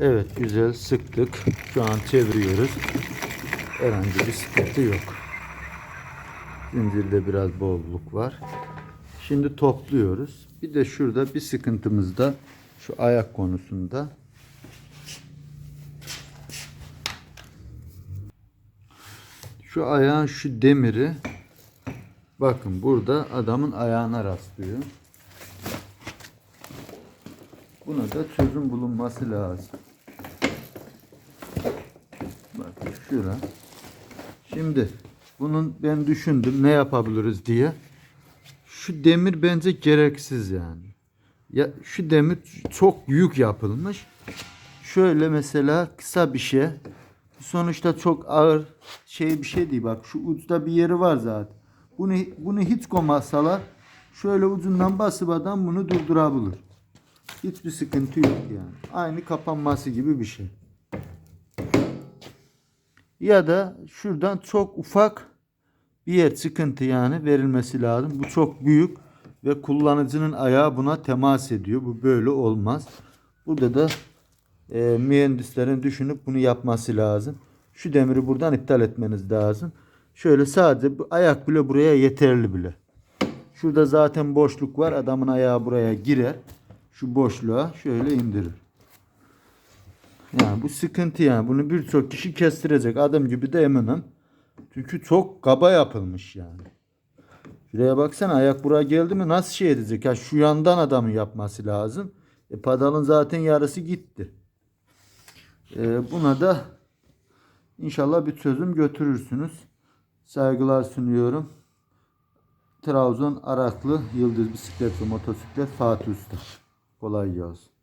Evet güzel sıktık. Şu an çeviriyoruz. Herhangi bir sıkıntı yok. Zincirde biraz bolluk var. Şimdi topluyoruz. Bir de şurada bir sıkıntımız da şu ayak konusunda. Şu ayağın şu demiri bakın burada adamın ayağına rastlıyor. Buna da çözüm bulunması lazım. Bakın şura. Şimdi bunun ben düşündüm ne yapabiliriz diye. Şu demir bence gereksiz yani. Ya şu demir çok büyük yapılmış. Şöyle mesela kısa bir şey. Sonuçta çok ağır şey bir şey değil. Bak şu uçta bir yeri var zaten. Bunu bunu hiç koymasalar şöyle ucundan basıp adam bunu durdurabilir. Hiçbir sıkıntı yok yani. Aynı kapanması gibi bir şey. Ya da şuradan çok ufak bir yer sıkıntı yani verilmesi lazım. Bu çok büyük ve kullanıcının ayağı buna temas ediyor. Bu böyle olmaz. Burada da e, mühendislerin düşünüp bunu yapması lazım. Şu demiri buradan iptal etmeniz lazım. Şöyle sadece bu ayak bile buraya yeterli bile. Şurada zaten boşluk var. Adamın ayağı buraya girer. Şu boşluğa şöyle indirir. Yani bu sıkıntı yani. Bunu birçok kişi kestirecek. Adım gibi de eminim. Çünkü çok kaba yapılmış yani. Şuraya baksana ayak buraya geldi mi nasıl şey edecek? Ya şu yandan adamın yapması lazım. E, padalın zaten yarısı gitti. E, buna da inşallah bir çözüm götürürsünüz. Saygılar sunuyorum. Trabzon Araklı Yıldız Bisiklet ve Motosiklet Fatih Usta. Kolay gelsin.